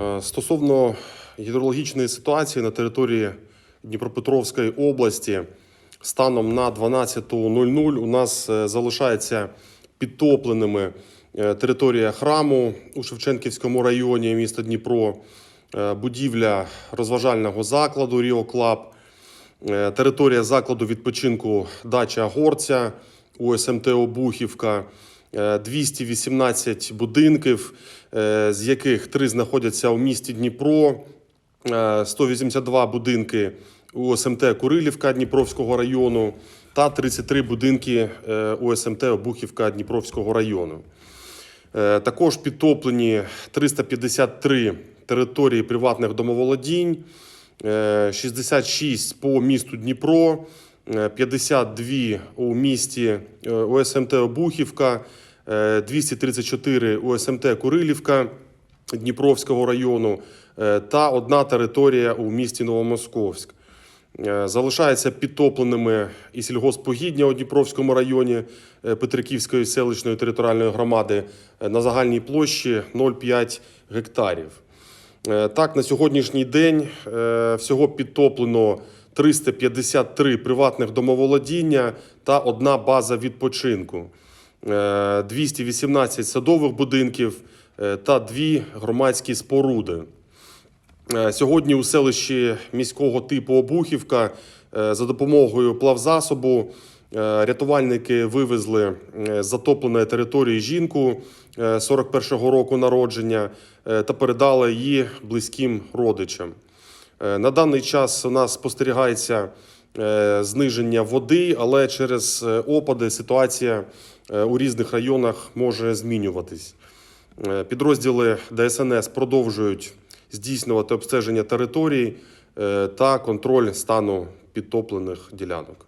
Е, Стосовно гідрологічної ситуації на території Дніпропетровської області, станом на 12.00 у нас е, залишається підтопленими е, територія храму у Шевченківському районі міста Дніпро, будівля розважального закладу Ріо Клаб, територія закладу відпочинку Дача Горця у СМТ Обухівка, 218 будинків, е, з яких три знаходяться у місті Дніпро, е, 182 будинки у СМТ Курилівка Дніпровського району та 33 будинки е, у СМТ Обухівка Дніпровського району. Е, Також підтоплені 353 території приватних домоволодінь, е, 66 по місту Дніпро, е, 52 у місті е, ОСМТ Обухівка, е, 234 у СМТ Курилівка Дніпровського району е, та одна територія у місті Новомосковськ. Е, Залишаються підтопленими і сільгоспогідня у Дніпровському районі е, Петриківської селищної територіальної громади на загальній площі 0,5 гектарів. Так, на сьогоднішній день всього підтоплено 353 приватних домоволодіння та одна база відпочинку, 218 садових будинків е, та дві громадські споруди. Е, Сьогодні у селищі міського типу Обухівка е, за допомогою плавзасобу е, рятувальники вивезли е, з затопленої території жінку е, 41-го року народження е, та передали її близьким родичам. Е, На даний час у нас спостерігається е, зниження води, але через е, опади ситуація е, у різних районах може змінюватись. Е, Підрозділи ДСНС продовжують здійснювати обстеження територій е, та контроль стану підтоплених ділянок.